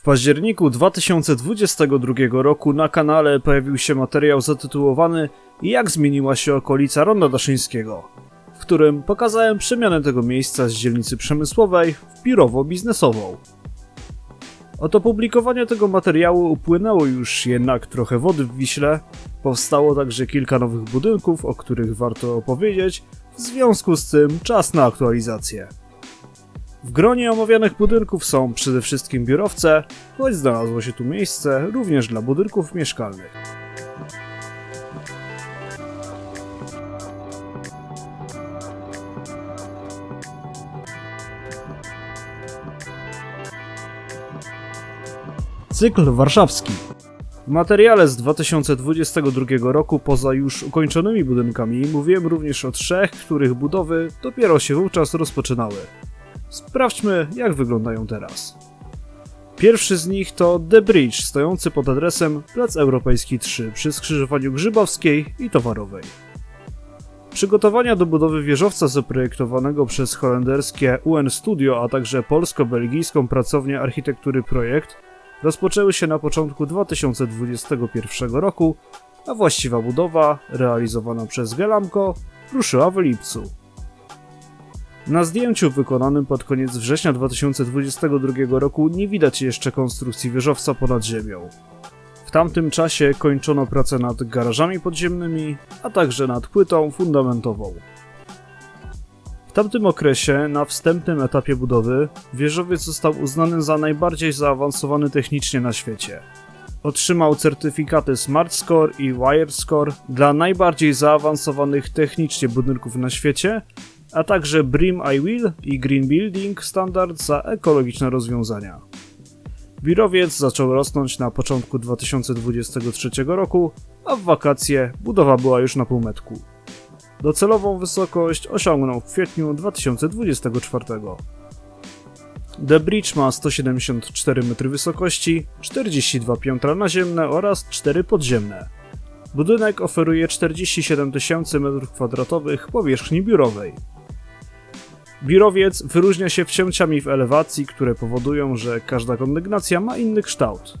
W październiku 2022 roku na kanale pojawił się materiał zatytułowany Jak zmieniła się okolica Ronda Daszyńskiego, w którym pokazałem przemianę tego miejsca z dzielnicy przemysłowej w biurowo-biznesową. Od opublikowania tego materiału upłynęło już jednak trochę wody w Wiśle, powstało także kilka nowych budynków, o których warto opowiedzieć, w związku z tym czas na aktualizację. W gronie omawianych budynków są przede wszystkim biurowce, choć znalazło się tu miejsce również dla budynków mieszkalnych. Cykl warszawski. W materiale z 2022 roku, poza już ukończonymi budynkami, mówiłem również o trzech, których budowy dopiero się wówczas rozpoczynały. Sprawdźmy, jak wyglądają teraz. Pierwszy z nich to The Bridge, stojący pod adresem Plac Europejski 3 przy skrzyżowaniu Grzybowskiej i Towarowej. Przygotowania do budowy wieżowca zaprojektowanego przez holenderskie UN Studio, a także polsko-belgijską pracownię architektury Projekt rozpoczęły się na początku 2021 roku, a właściwa budowa, realizowana przez Gelamco, ruszyła w lipcu. Na zdjęciu wykonanym pod koniec września 2022 roku nie widać jeszcze konstrukcji wieżowca ponad ziemią. W tamtym czasie kończono pracę nad garażami podziemnymi, a także nad płytą fundamentową. W tamtym okresie, na wstępnym etapie budowy, wieżowiec został uznany za najbardziej zaawansowany technicznie na świecie. Otrzymał certyfikaty Smart Score i Wire Score dla najbardziej zaawansowanych technicznie budynków na świecie, a także BREEAM iWill i Green Building Standard za ekologiczne rozwiązania. Biurowiec zaczął rosnąć na początku 2023 roku, a w wakacje budowa była już na półmetku. Docelową wysokość osiągnął w kwietniu 2024. The Bridge ma 174 metry wysokości, 42 piętra naziemne oraz 4 podziemne. Budynek oferuje 47 tysięcy m2 powierzchni biurowej. Biurowiec wyróżnia się wcięciami w elewacji, które powodują, że każda kondygnacja ma inny kształt.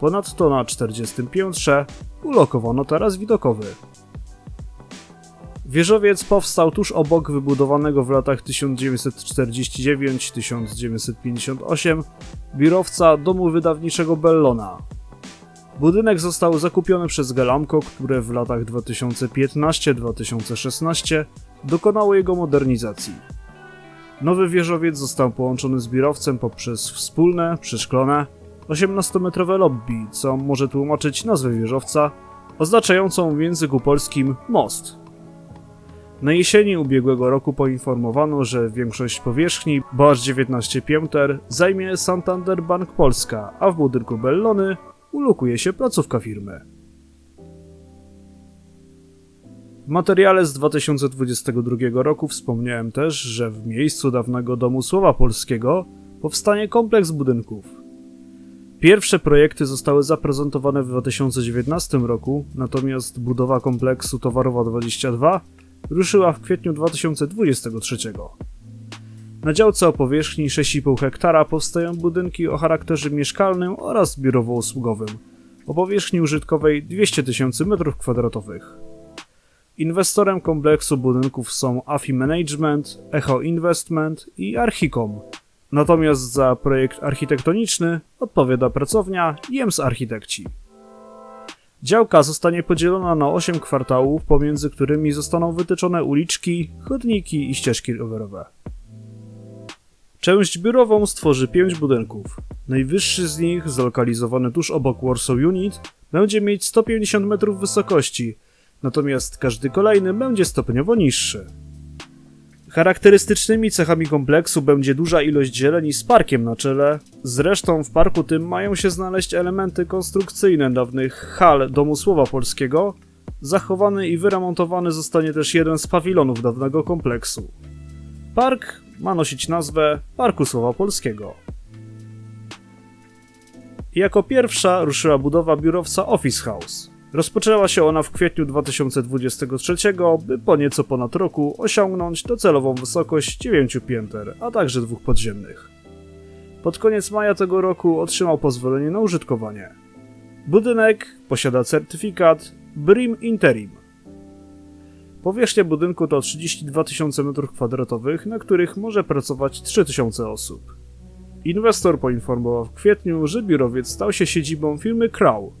Ponadto na 40 piętrze ulokowano taras widokowy. Wieżowiec powstał tuż obok wybudowanego w latach 1949-1958 biurowca domu wydawniczego Bellona. Budynek został zakupiony przez Gelamco, które w latach 2015-2016 dokonało jego modernizacji. Nowy wieżowiec został połączony z biurowcem poprzez wspólne, przeszklone, 18-metrowe lobby, co może tłumaczyć nazwę wieżowca, oznaczającą w języku polskim most. Na jesieni ubiegłego roku poinformowano, że większość powierzchni, bo aż 19 pięter, zajmie Santander Bank Polska, a w budynku Bellony ulokuje się placówka firmy. W materiale z 2022 roku wspomniałem też, że w miejscu dawnego Domu Słowa Polskiego powstanie kompleks budynków. Pierwsze projekty zostały zaprezentowane w 2019 roku, natomiast budowa kompleksu Towarowa 22 ruszyła w kwietniu 2023. Na działce o powierzchni 6,5 hektara powstają budynki o charakterze mieszkalnym oraz biurowo-usługowym, o powierzchni użytkowej 200 tysięcy m2. Inwestorem kompleksu budynków są AFI Management, Echo Investment i Archicom. Natomiast za projekt architektoniczny odpowiada pracownia Jems Architekci. Działka zostanie podzielona na 8 kwartałów, pomiędzy którymi zostaną wytyczone uliczki, chodniki i ścieżki rowerowe. Część biurową stworzy 5 budynków. Najwyższy z nich, zlokalizowany tuż obok Warsaw Unit, będzie mieć 150 metrów wysokości, natomiast każdy kolejny będzie stopniowo niższy. Charakterystycznymi cechami kompleksu będzie duża ilość zieleni z parkiem na czele. Zresztą w parku tym mają się znaleźć elementy konstrukcyjne dawnych hal Domu Słowa Polskiego. Zachowany i wyremontowany zostanie też jeden z pawilonów dawnego kompleksu. Park ma nosić nazwę Parku Słowa Polskiego. Jako pierwsza ruszyła budowa biurowca Office House. Rozpoczęła się ona w kwietniu 2023, by po nieco ponad roku osiągnąć docelową wysokość 9 pięter, a także dwóch podziemnych. Pod koniec maja tego roku otrzymał pozwolenie na użytkowanie. Budynek posiada certyfikat BRIM Interim. Powierzchnia budynku to 32 tysiące m2, na których może pracować 3000 osób. Inwestor poinformował w kwietniu, że biurowiec stał się siedzibą firmy Crow.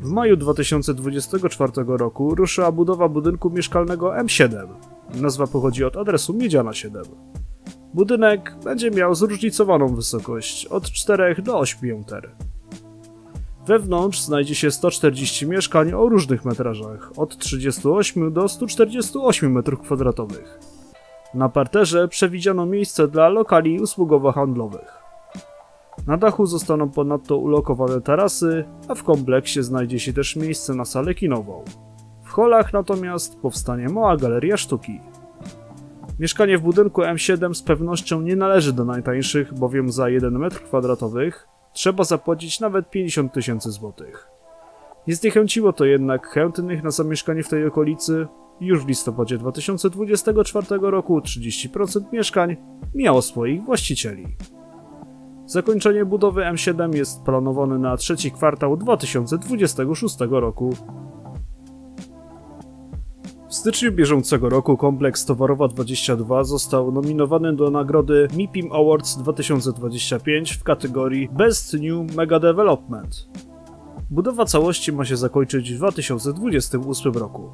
W maju 2024 roku ruszyła budowa budynku mieszkalnego M7. Nazwa pochodzi od adresu Miedziana 7. Budynek będzie miał zróżnicowaną wysokość od 4 do 8 pięter. Wewnątrz znajdzie się 140 mieszkań o różnych metrażach, od 38 do 148 m2. Na parterze przewidziano miejsce dla lokali usługowo-handlowych. Na dachu zostaną ponadto ulokowane tarasy, a w kompleksie znajdzie się też miejsce na salę kinową. W holach natomiast powstanie mała galeria sztuki. Mieszkanie w budynku M7 z pewnością nie należy do najtańszych, bowiem za 1 m2 trzeba zapłacić nawet 50 tysięcy złotych. Nie zniechęciło to jednak chętnych na zamieszkanie w tej okolicy. Już w listopadzie 2024 roku 30% mieszkań miało swoich właścicieli. Zakończenie budowy M7 jest planowane na trzeci kwartał 2026 roku. W styczniu bieżącego roku kompleks Towarowa 22 został nominowany do nagrody MIPIM Awards 2025 w kategorii Best New Mega Development. Budowa całości ma się zakończyć w 2028 roku.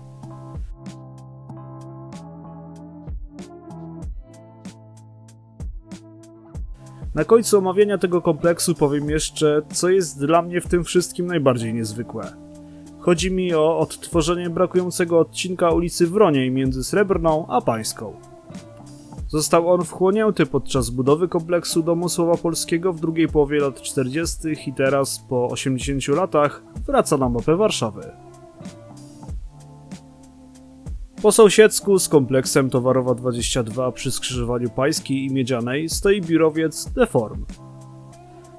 Na końcu omawiania tego kompleksu powiem jeszcze, co jest dla mnie w tym wszystkim najbardziej niezwykłe. Chodzi mi o odtworzenie brakującego odcinka ulicy Wroniej między Srebrną a Pańską. Został on wchłonięty podczas budowy kompleksu Domu Słowa Polskiego w drugiej połowie lat 40. i teraz, po 80 latach, wraca na mapę Warszawy. Po sąsiedzku z kompleksem Towarowa 22 przy skrzyżowaniu Pańskiej i Miedzianej stoi biurowiec Deform.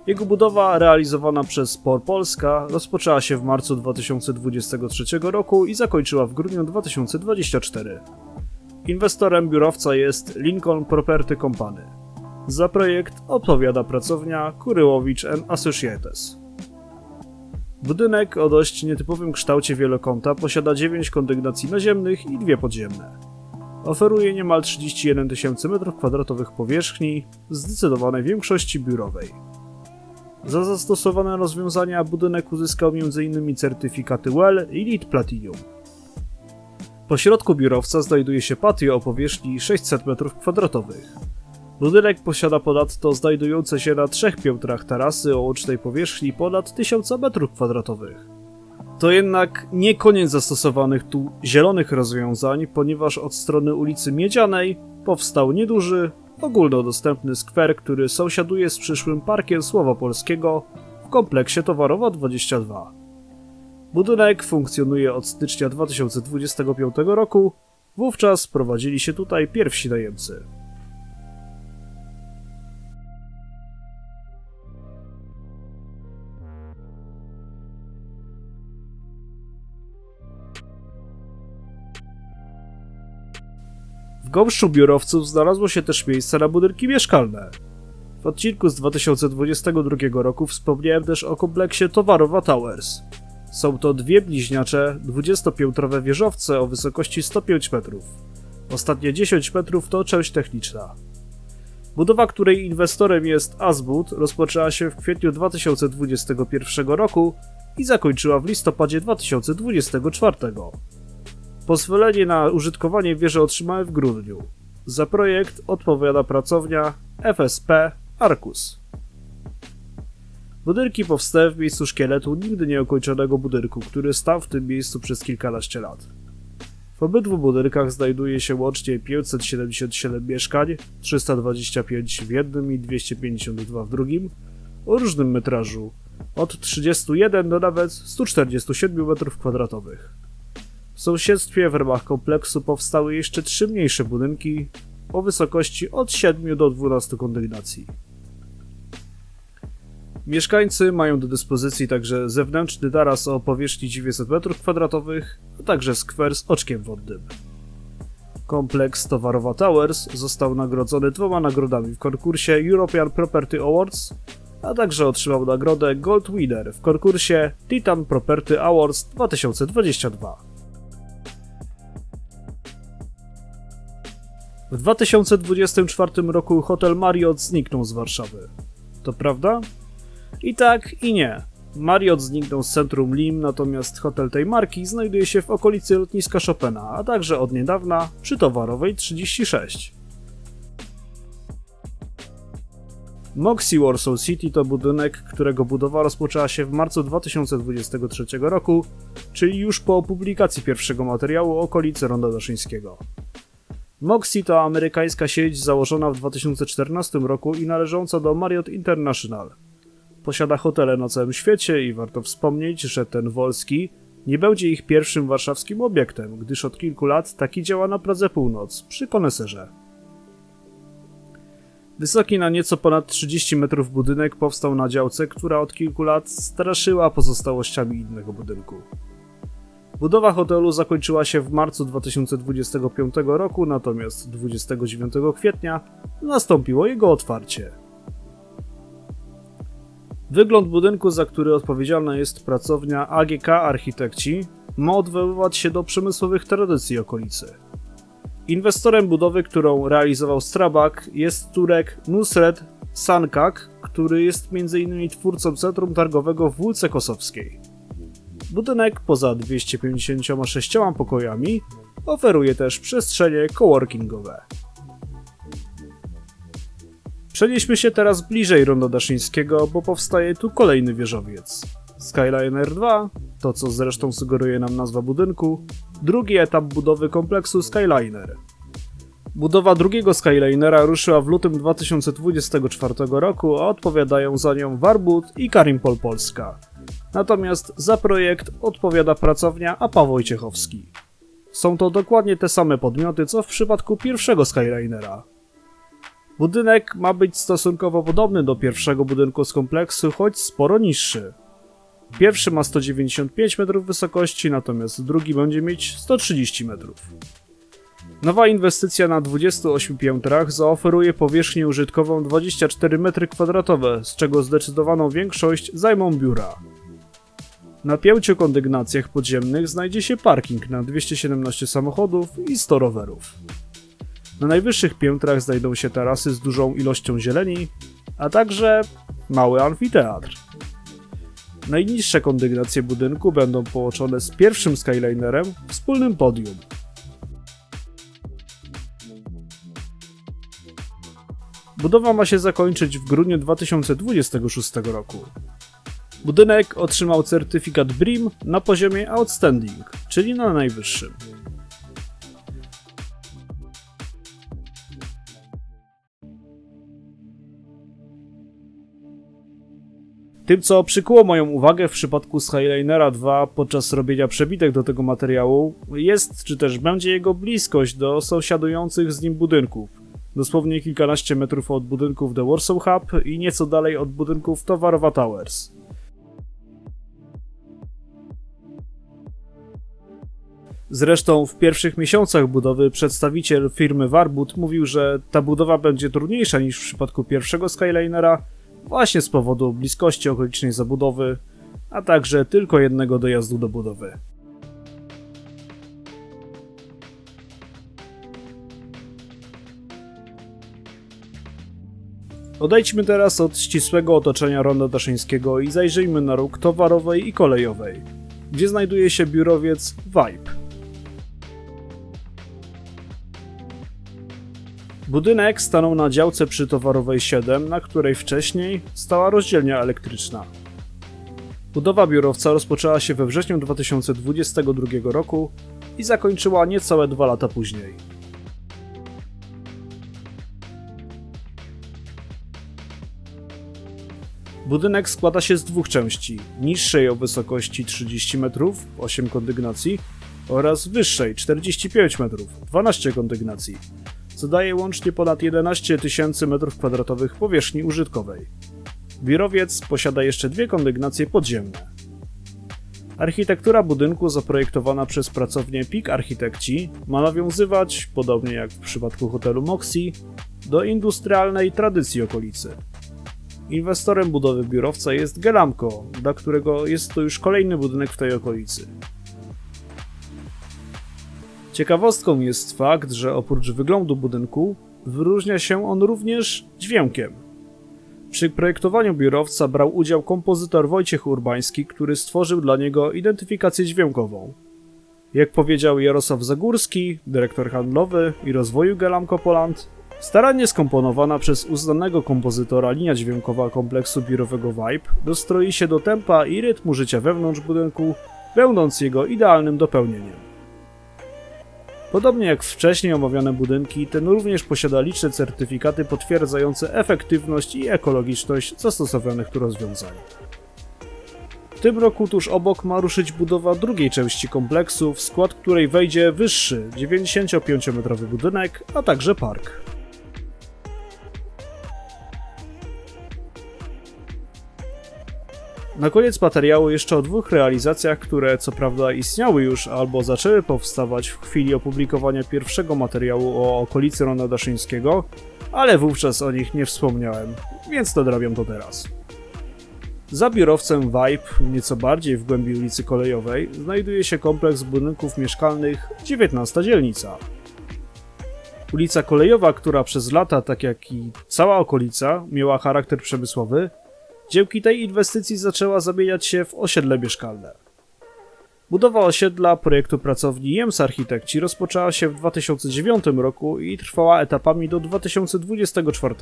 Jego budowa, realizowana przez POR Polska, rozpoczęła się w marcu 2023 roku i zakończyła w grudniu 2024. Inwestorem biurowca jest Lincoln Property Company. Za projekt odpowiada pracownia Kuryłowicz Associates. Budynek o dość nietypowym kształcie wielokąta posiada 9 kondygnacji naziemnych i dwie podziemne. Oferuje niemal 31 tysięcy m2 powierzchni, zdecydowanej większości biurowej. Za zastosowane rozwiązania budynek uzyskał m.in. certyfikaty WELL i LEED Platinum. Po środku biurowca znajduje się patio o powierzchni 600 m2. Budynek posiada ponadto znajdujące się na trzech piętrach tarasy o łącznej powierzchni ponad 1000 m2. To jednak nie koniec zastosowanych tu zielonych rozwiązań, ponieważ od strony ulicy Miedzianej powstał nieduży, ogólnodostępny skwer, który sąsiaduje z przyszłym Parkiem Słowa Polskiego w kompleksie Towarowa 22. Budynek funkcjonuje od stycznia 2025 roku, wówczas prowadzili się tutaj pierwsi najemcy. W gąszczu biurowców znalazło się też miejsce na budynki mieszkalne. W odcinku z 2022 roku wspomniałem też o kompleksie Towarowa Towers. Są to dwie bliźniacze, 20-piętrowe wieżowce o wysokości 105 metrów. Ostatnie 10 metrów to część techniczna. Budowa, której inwestorem jest Azbud, rozpoczęła się w kwietniu 2021 roku i zakończyła w listopadzie 2024. Pozwolenie na użytkowanie wieży otrzymałem w grudniu. Za projekt odpowiada pracownia FSP Arcus. Budynki powstały w miejscu szkieletu nigdy nieukończonego budynku, który stał w tym miejscu przez kilkanaście lat. W obydwu budynkach znajduje się łącznie 577 mieszkań, 325 w jednym i 252 w drugim, o różnym metrażu, od 31 do nawet 147 m2. W sąsiedztwie w ramach kompleksu powstały jeszcze trzy mniejsze budynki o wysokości od 7 do 12 kondygnacji. Mieszkańcy mają do dyspozycji także zewnętrzny taras o powierzchni 900 m2, a także skwer z oczkiem wodnym. Kompleks Towarowa Towers został nagrodzony dwoma nagrodami w konkursie European Property Awards, a także otrzymał nagrodę Gold Winner w konkursie Titan Property Awards 2022. W 2024 roku hotel Marriott zniknął z Warszawy. To prawda? I tak, i nie. Marriott zniknął z centrum Lim, natomiast hotel tej marki znajduje się w okolicy lotniska Chopina, a także od niedawna przy Towarowej 36. Moxie Warsaw City to budynek, którego budowa rozpoczęła się w marcu 2023 roku, czyli już po publikacji pierwszego materiału okolicy Ronda Daszyńskiego. Moxie to amerykańska sieć założona w 2014 roku i należąca do Marriott International. Posiada hotele na całym świecie i warto wspomnieć, że ten Wolski nie będzie ich pierwszym warszawskim obiektem, gdyż od kilku lat taki działa na Pradze Północ, przy Koneserze. Wysoki na nieco ponad 30 metrów budynek powstał na działce, która od kilku lat straszyła pozostałościami innego budynku. Budowa hotelu zakończyła się w marcu 2025 roku, natomiast 29 kwietnia nastąpiło jego otwarcie. Wygląd budynku, za który odpowiedzialna jest pracownia AGK Architekci, ma odwoływać się do przemysłowych tradycji okolicy. Inwestorem budowy, którą realizował Strabag, jest Turek Nusret Sankak, który jest m.in. twórcą centrum targowego w Wólce Kosowskiej. Budynek poza 256 pokojami oferuje też przestrzenie coworkingowe. Przenieśmy się teraz bliżej Ronda Daszyńskiego, bo powstaje tu kolejny wieżowiec. Skyliner 2, to co zresztą sugeruje nam nazwa budynku, drugi etap budowy kompleksu Skyliner. Budowa drugiego Skylinera ruszyła w lutym 2024 roku, a odpowiadają za nią Warbut i Karimpol Polska. Natomiast za projekt odpowiada pracownia APA Wojciechowski. Są to dokładnie te same podmioty, co w przypadku pierwszego Skylinera. Budynek ma być stosunkowo podobny do pierwszego budynku z kompleksu, choć sporo niższy. Pierwszy ma 195 metrów wysokości, natomiast drugi będzie mieć 130 metrów. Nowa inwestycja na 28 piętrach zaoferuje powierzchnię użytkową 24 m2, z czego zdecydowaną większość zajmą biura. Na pięciu kondygnacjach podziemnych znajdzie się parking na 217 samochodów i 100 rowerów. Na najwyższych piętrach znajdą się tarasy z dużą ilością zieleni, a także mały amfiteatr. Najniższe kondygnacje budynku będą połączone z pierwszym Skylinerem wspólnym podium. Budowa ma się zakończyć w grudniu 2026 roku. Budynek otrzymał certyfikat BREEAM na poziomie Outstanding, czyli na najwyższym. Tym, co przykuło moją uwagę w przypadku Skylinera 2 podczas robienia przebitek do tego materiału, jest czy też będzie jego bliskość do sąsiadujących z nim budynków. Dosłownie kilkanaście metrów od budynków The Warsaw Hub i nieco dalej od budynków Towarowa Towers. Zresztą w pierwszych miesiącach budowy przedstawiciel firmy Warbut mówił, że ta budowa będzie trudniejsza niż w przypadku pierwszego Skylinera, właśnie z powodu bliskości okolicznej zabudowy, a także tylko jednego dojazdu do budowy. Odejdźmy teraz od ścisłego otoczenia Ronda Daszyńskiego i zajrzyjmy na róg towarowej i kolejowej, gdzie znajduje się biurowiec Vibe. Budynek stanął na działce przy Towarowej 7, na której wcześniej stała rozdzielnia elektryczna. Budowa biurowca rozpoczęła się we wrześniu 2022 roku i zakończyła niecałe dwa lata później. Budynek składa się z dwóch części: niższej o wysokości 30 metrów, 8 kondygnacji, oraz wyższej 45 metrów, 12 kondygnacji, co daje łącznie ponad 11 tysięcy m2 powierzchni użytkowej. Biurowiec posiada jeszcze dwie kondygnacje podziemne. Architektura budynku zaprojektowana przez pracownię PIK Architekci ma nawiązywać, podobnie jak w przypadku hotelu Moxie, do industrialnej tradycji okolicy. Inwestorem budowy biurowca jest Gelamco, dla którego jest to już kolejny budynek w tej okolicy. Ciekawostką jest fakt, że oprócz wyglądu budynku wyróżnia się on również dźwiękiem. Przy projektowaniu biurowca brał udział kompozytor Wojciech Urbański, który stworzył dla niego identyfikację dźwiękową. Jak powiedział Jarosław Zagórski, dyrektor handlowy i rozwoju Gelamco Poland, starannie skomponowana przez uznanego kompozytora linia dźwiękowa kompleksu biurowego Vibe dostroi się do tempa i rytmu życia wewnątrz budynku, będąc jego idealnym dopełnieniem. Podobnie jak wcześniej omawiane budynki, ten również posiada liczne certyfikaty potwierdzające efektywność i ekologiczność zastosowanych tu rozwiązań. W tym roku tuż obok ma ruszyć budowa drugiej części kompleksu, w skład której wejdzie wyższy 95-metrowy budynek, a także park. Na koniec materiału jeszcze o dwóch realizacjach, które co prawda istniały już albo zaczęły powstawać w chwili opublikowania pierwszego materiału o okolicy Ronda Daszyńskiego, ale wówczas o nich nie wspomniałem, więc nadrabiam to teraz. Za biurowcem Vibe, nieco bardziej w głębi ulicy Kolejowej, znajduje się kompleks budynków mieszkalnych 19 dzielnica. Ulica Kolejowa, która przez lata, tak jak i cała okolica, miała charakter przemysłowy, Dzięki tej inwestycji zaczęła zamieniać się w osiedle mieszkalne. Budowa osiedla projektu pracowni Jems Architekci rozpoczęła się w 2009 roku i trwała etapami do 2024.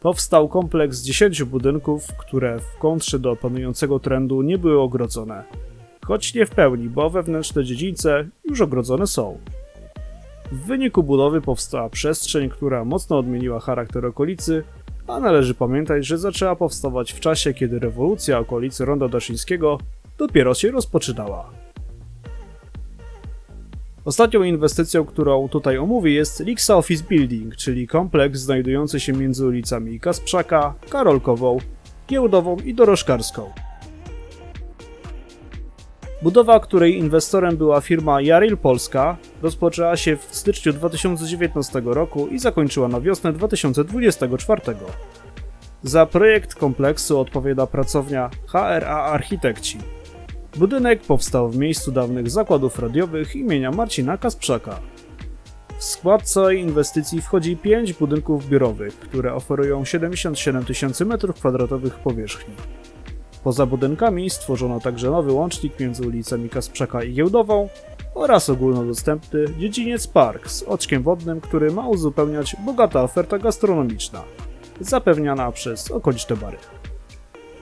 Powstał kompleks 10 budynków, które w kontrze do panującego trendu nie były ogrodzone. Choć nie w pełni, bo wewnętrzne dziedzińce już ogrodzone są. W wyniku budowy powstała przestrzeń, która mocno odmieniła charakter okolicy a należy pamiętać, że zaczęła powstawać w czasie, kiedy rewolucja okolicy Ronda Daszyńskiego dopiero się rozpoczynała. Ostatnią inwestycją, którą tutaj omówię jest Lixa Office Building, czyli kompleks znajdujący się między ulicami Kasprzaka, Karolkową, Giełdową i Dorożkarską. Budowa, której inwestorem była firma Jaril Polska, rozpoczęła się w styczniu 2019 roku i zakończyła na wiosnę 2024. Za projekt kompleksu odpowiada pracownia HRA Architekci. Budynek powstał w miejscu dawnych zakładów radiowych imienia Marcina Kasprzaka. W skład całej inwestycji wchodzi 5 budynków biurowych, które oferują 77 tysięcy m2 powierzchni. Poza budynkami stworzono także nowy łącznik między ulicami Kasprzaka i Giełdową oraz ogólnodostępny dziedziniec park z oczkiem wodnym, który ma uzupełniać bogata oferta gastronomiczna, zapewniana przez okoliczne bary.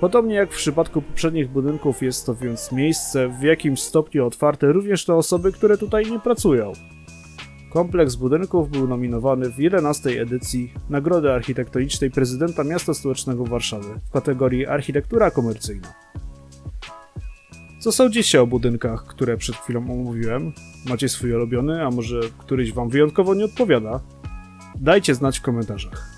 Podobnie jak w przypadku poprzednich budynków jest to więc miejsce w jakimś stopniu otwarte również na osoby, które tutaj nie pracują. Kompleks budynków był nominowany w 11 edycji Nagrody Architektonicznej Prezydenta Miasta Stołecznego Warszawy w kategorii Architektura Komercyjna. Co sądzicie o budynkach, które przed chwilą omówiłem? Macie swój ulubiony, a może któryś wam wyjątkowo nie odpowiada? Dajcie znać w komentarzach.